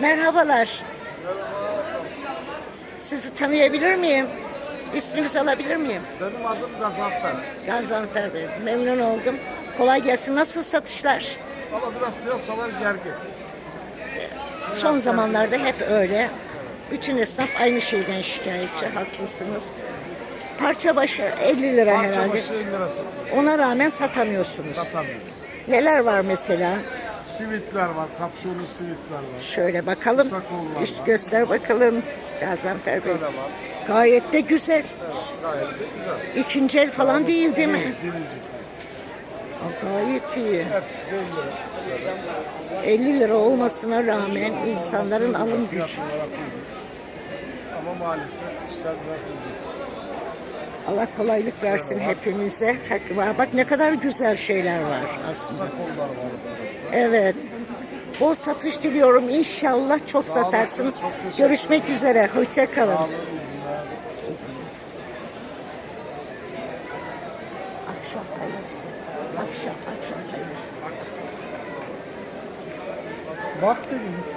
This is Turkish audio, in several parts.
Merhabalar. Sizi tanıyabilir miyim? İsminizi alabilir miyim? Benim adım Gazanfer. Gazanfer Bey. Memnun oldum. Kolay gelsin. Nasıl satışlar? Valla biraz piyasalar gergin. Son zamanlarda hep öyle. Bütün esnaf aynı şeyden şikayetçi. Haklısınız. Parça başı 50 lira Parça herhalde. başı 50 lira satıyor. Ona rağmen satamıyorsunuz. Satamıyoruz. Neler var mesela? Sivitler var, kapşonlu sivitler var. Şöyle bakalım. Kısa kollar Üst var. göster bakalım. Gazanfer Bey. Böyle var. Gayet de güzel. Evet, gayet de güzel. İkinci el falan değil değil mi? Birinci. Aa, Gayet iyi. Hepsi de 50 lira. 50 lira olmasına rağmen insanların alım gücü. Fiyat olarak uygun. Ama maalesef işler biraz ucuz. Allah kolaylık versin hepimize. Bak ne kadar güzel şeyler var aslında. Kısa kollar var. Evet. Bol satış diliyorum. İnşallah çok satarsınız. Görüşmek üzere. Hoşça kalın. Sağ olun,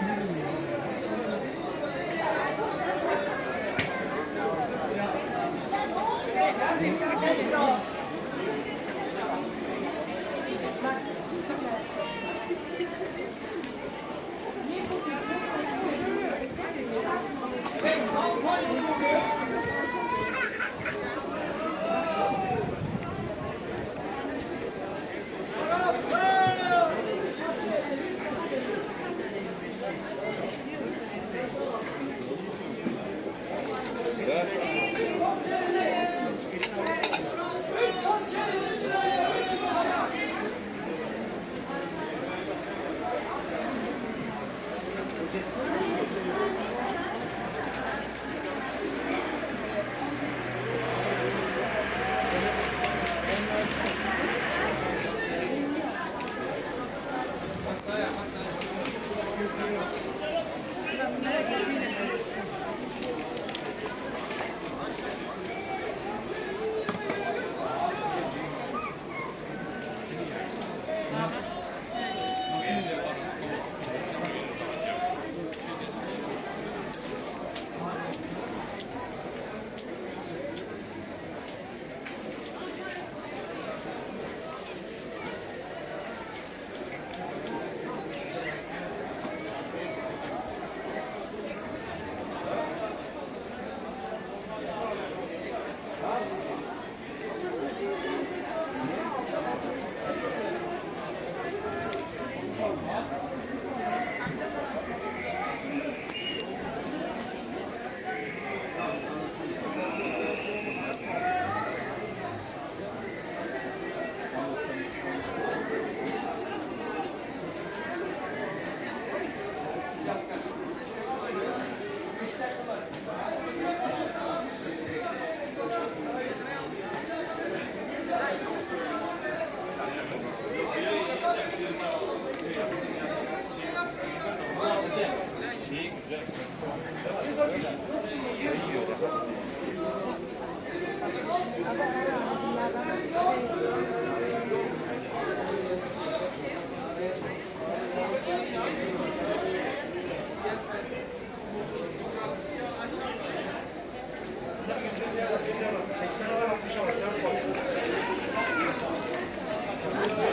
80'e var, 60'a var.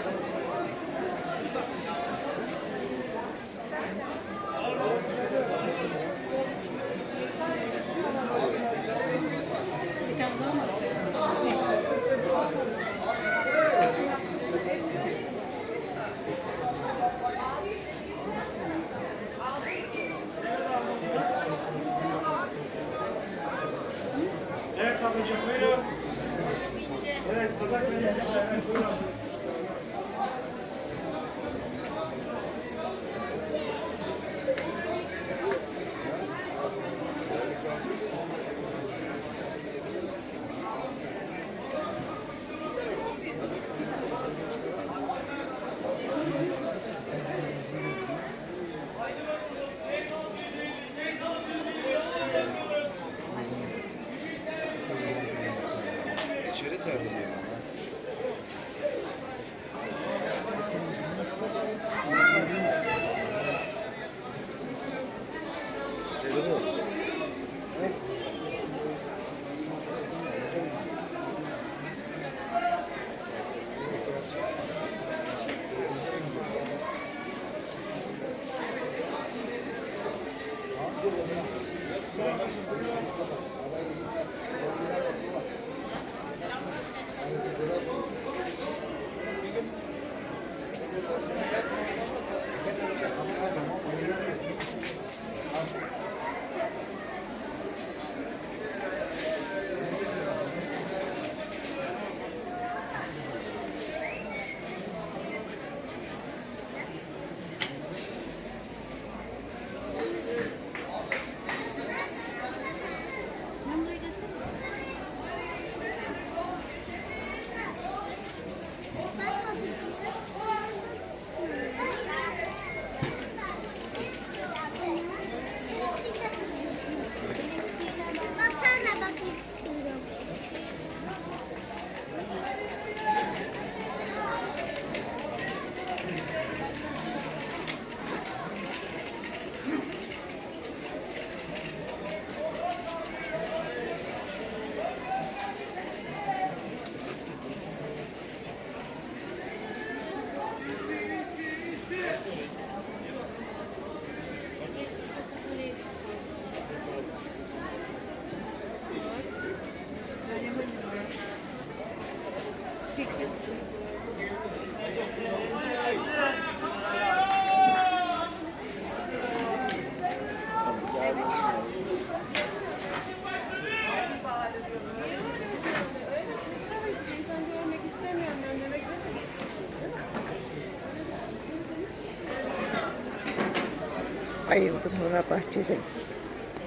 Bayıldım buna bahçede.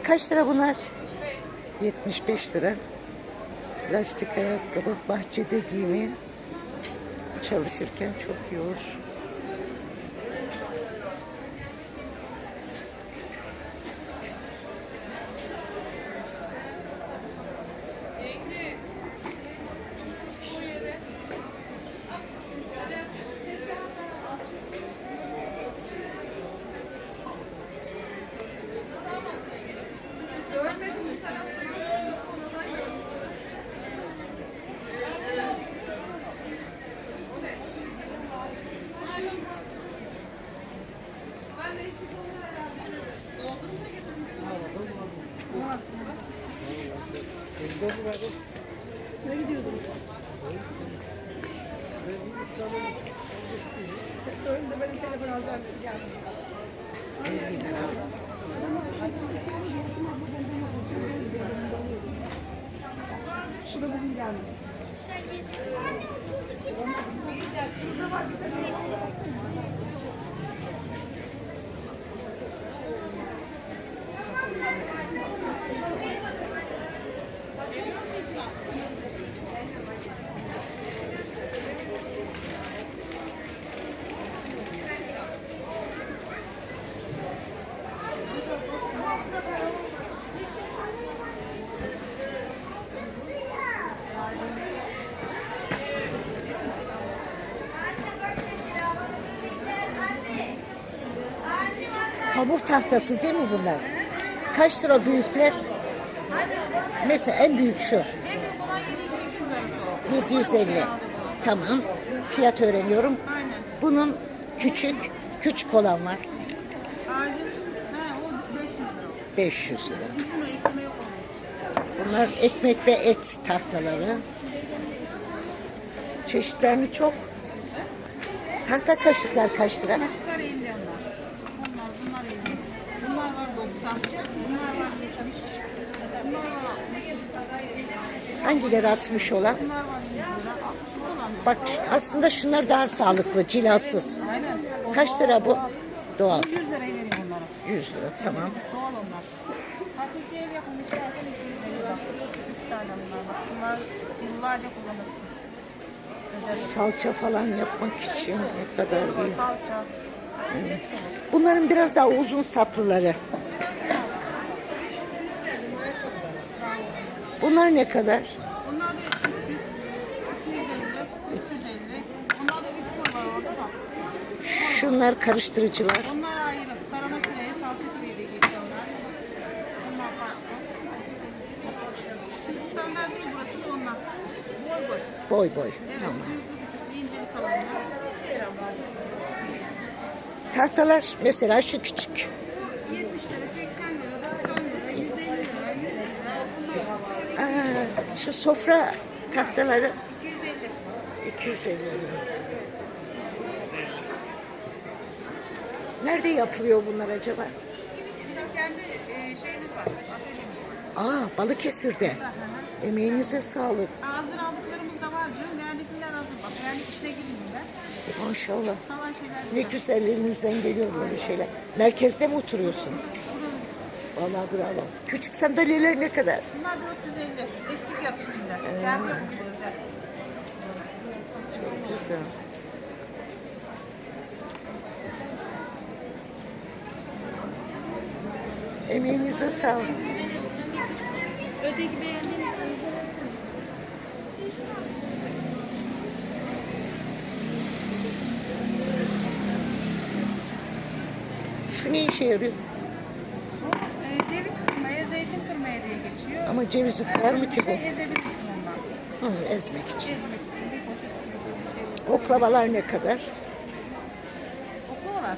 Kaç lira bunlar? 75 lira. Lastik ayakkabı bahçede giymeye çalışırken çok iyi Hamur tahtası değil mi bunlar? Kaç lira büyükler? Mesela en büyük şu. 750. Tamam. Fiyat öğreniyorum. Bunun küçük, küçük olan var. Harcın, he o 500 500 lira. Bunlar ekmek ve et tahtaları. Çeşitlerini çok. Tahta kaşıklar kaç lira? Kaşıklar 50 onlar. Onlar, bunlar 50. Bunlar var 90. Bunlar var 70. Bunlar var 60. Hangileri 60 olan? Bunlar var 100 lira. 60 olan mı? Bak aslında şunlar daha sağlıklı, cilasız. Kaç lira bu? doğal. Doğal. 100 liraya veriyorum onlara. 100 lira tamam. Doğal onlar. Hakiki el yapımı istersen 250 lira. 3 tane bunlar bak. Bunlar yıllarca kullanırsın. Salça falan yapmak için ne kadar iyi. salça. Bunların biraz daha uzun saplıları. Bunlar ne kadar? Onlar da 350, 350. Onlar da 3 boy var orada da. Şunlar karıştırıcılar. Onlar ayrı. Tarhana küreği, salça küreği diye geçiyorlar. Onlar farklı. Şimdi standart değil burası da onlar. Boy boy. Boy boy. Evet, tamam. büyüklü küçüklü, incelik alanlar. Tahtalar mesela şu küçük. Şu sofra tahtaları 250. 250 lira. Nerede yapılıyor bunlar acaba? Bizim kendi e, şeyimiz var. Atölyemiz. Aa Balıkesir'de. Emeğinize sağlık. Hazır aldıklarımız da var canım. Vernikliler hazır. Bak vernik işine girmeyeyim ben. Maşallah. Ne güzel. güzel elinizden geliyor böyle şeyler. Merkezde mi oturuyorsunuz? Vallahi bravo. Küçük sandalyeler ne kadar? Bunlar 450. Eski fiyat üstünde. Kendi yapımı özel. Güzel. Emeğinize sağlık. Öteki beğendin mi? Şu ne işe yarıyor? Ee, ceviz kırmaya, zeytin kırmaya diye geçiyor. Ama cevizi kırar mı ki bu? Şey ezebilirsin ondan. Hı, ezmek için. Ezmek için bir poşet şey. Oklavalar ne kadar? Oklavalar.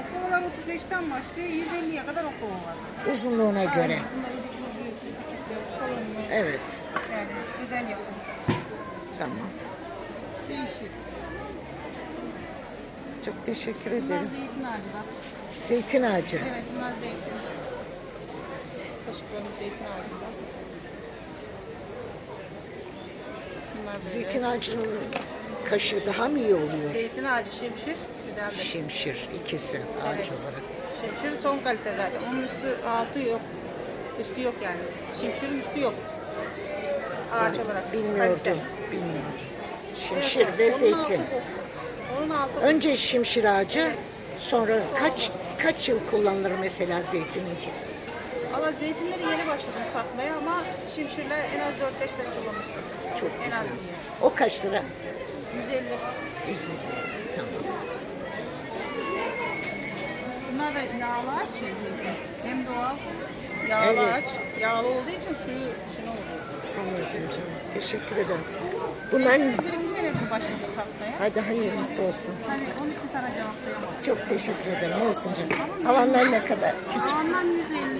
Oklavalar 35'ten başlıyor. 150'ye kadar oklava var. Uzunluğuna göre. Aynen. Bunlar küçük, kalınlığı. Evet. Yani güzel yapım. Tamam. Değişik. Çok teşekkür Bunlar ederim. zeytin ağacı bak. Zeytin ağacı. Evet bunlar zeytin. Kaşıklarımız zeytin ağacından. Böyle. Zeytin ağacının kaşığı daha mı iyi oluyor? Zeytin ağacı şimşir. Güzeldir. Şimşir ikisi ağaç Evet. olarak. Şimşir son kalite zaten. Onun üstü altı yok. Üstü yok yani. Şimşirin üstü yok. Ağaç olarak. Bilmiyordum. kalite. Bilmiyordum. Şimşir Evet, ve onun zeytin. bu. Onun altı bu. Önce şimşir ağacı, sonra kaç kaç yıl kullanılır mesela zeytinin? Valla zeytinleri yeni başladım satmaya ama şimşirle en az 4-5 sene kullanmışsın. Çok En az güzel. diye. O kaç lira? 150. Güzel. Tamam. Bunlar da yağlı ağaç şey. Hem doğal yağlı Evet. ağaç. Yağlı olduğu için suyu içine oluyor. Anladım canım. Teşekkür ederim. Bunların Zeytini bir iki senedir başladık satmaya. hadi hayırlısı olsun. Hani onun için sana cevaplayamadım. Çok teşekkür ederim. Olsun canım. Havanlar ne kadar? Küçük. Ondan 150, 120, 130, 100,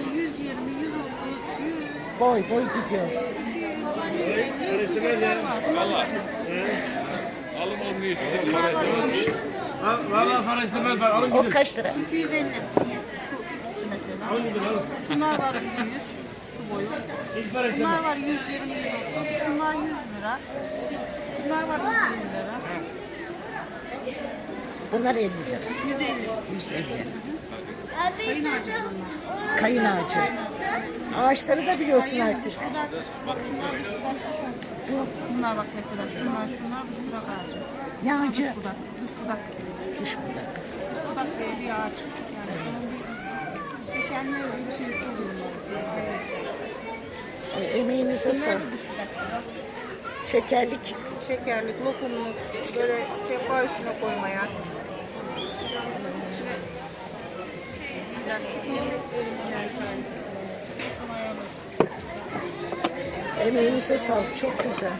Boy boy. 200, 250 var. Bunlar Alın olmuyor istemez. Ha, Valla istemez bak alın O kaç lira? 250. Şu ikisi mesela. Alın gidin alın. Şunlar var 200. Şu boyu. Bunlar var 120, 130. Şunlar 100 lira. Şunlar var 120 lira. Bunlar 50 lira. 150. 150. Kayın ağacı. Kayın ağacı. Ağaçları da biliyorsun artık. Bak şunlar budak. Bu Bunlar bak mesela şunlar şunlar kuş budak ağacı. ne ağacı? Kuş budak. Kuş budak. Kuş budak. Kuş budak diye bir ağaç. Yani işte kendi özgü bir şeysi oluyor. E, emeğinize sağlık. Şekerlik. Şekerlik, lokumluk, böyle sehpa üstüne koymaya. İçine Emeğinize sağlık. Çok güzel.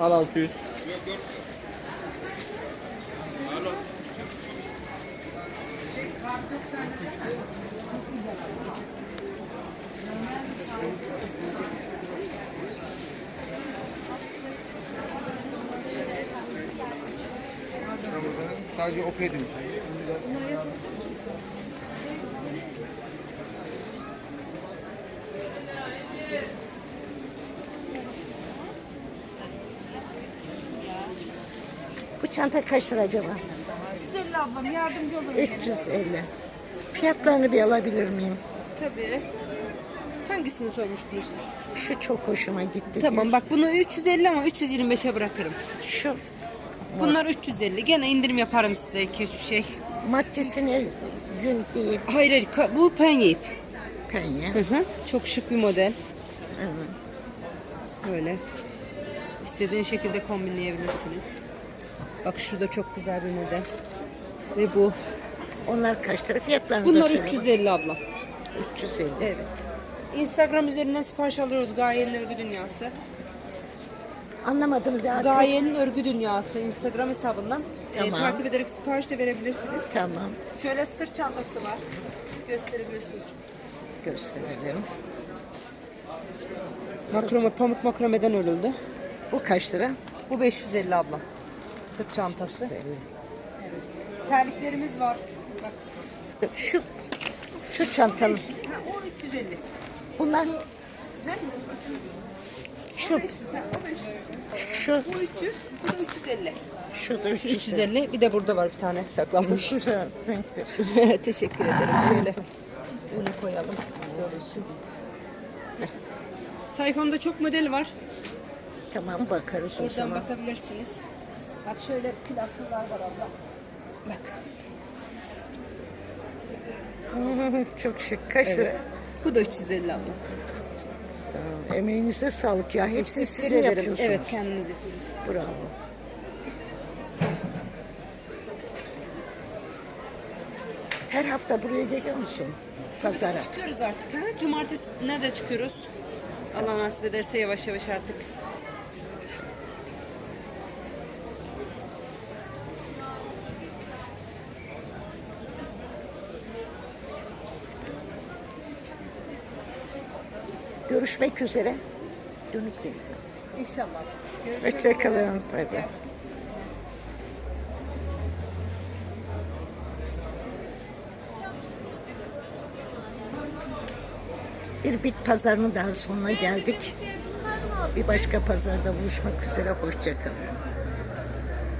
Al 600. Yok yok. Alo. Sadece okey demişsin. Çanta kaç lira acaba? 350 ablam yardımcı olurum. 350. Fiyatlarını bir alabilir miyim? Tabii. Hangisini sormuştunuz? Şu çok hoşuma gitti. Tamam bak bunu 350 ama 325'e bırakırım. Şu Bunlar 350. Gene indirim yaparım size 2-3 şey. maddesini gün değil Hayır hayır ka- bu penye ip. penye. Hı hı. Çok şık bir model. Evet. Böyle. İstediğin şekilde kombinleyebilirsiniz. Bak şurada çok güzel bir model. Ve bu. Onlar kaç lira? Fiyatlarını da Bunlar söyle 350 ablam. bak. 350. Evet. Instagram üzerinden sipariş alıyoruz Gaye'nin örgü dünyası. Anlamadım daha. Gaye'nin örgü dünyası Instagram hesabından e, Tamam. takip ederek sipariş de verebilirsiniz. Tamam. Şöyle sırt çantası var. Gösterebilirsiniz. Gösterelim. Makrome, pamuk makromeden örüldü. Bu kaç lira? Bu 550 ablam. Sırt çantası. Terliklerimiz var. Bak. Şu şu çantalı. 500. Ha, o 350. Bunlar Ne? şu 500. Ha, o 500. şu Bu 300. Bu da 350. şu da 350. 350. Bir de burada var bir tane saklanmış. Güzel renktir. Teşekkür ederim. Şöyle bunu koyalım. Görünsün. Sayfamda çok model var. Tamam bakarız o Oradan zaman. bakabilirsiniz. Bak şöyle plaklılar var abla. Bak. Çok şık. Kaç lira? Bu da 350 abla. Sağ ol. Emeğinize sağlık ya. Hepsini siz mi ederim. yapıyorsunuz? Evet kendimiz yapıyoruz. Bravo. Her hafta buraya geliyor musun? Pazara. Çıkıyoruz artık. Ha? Cumartesi ne de çıkıyoruz. Allah nasip ederse yavaş yavaş artık. Görüşmek üzere. Dönük geleceğim. İnşallah. Görüşmek Hoşçakalın. Bay bay. Bir bit pazarının daha sonuna geldik. Bir başka pazarda buluşmak üzere. Hoşçakalın.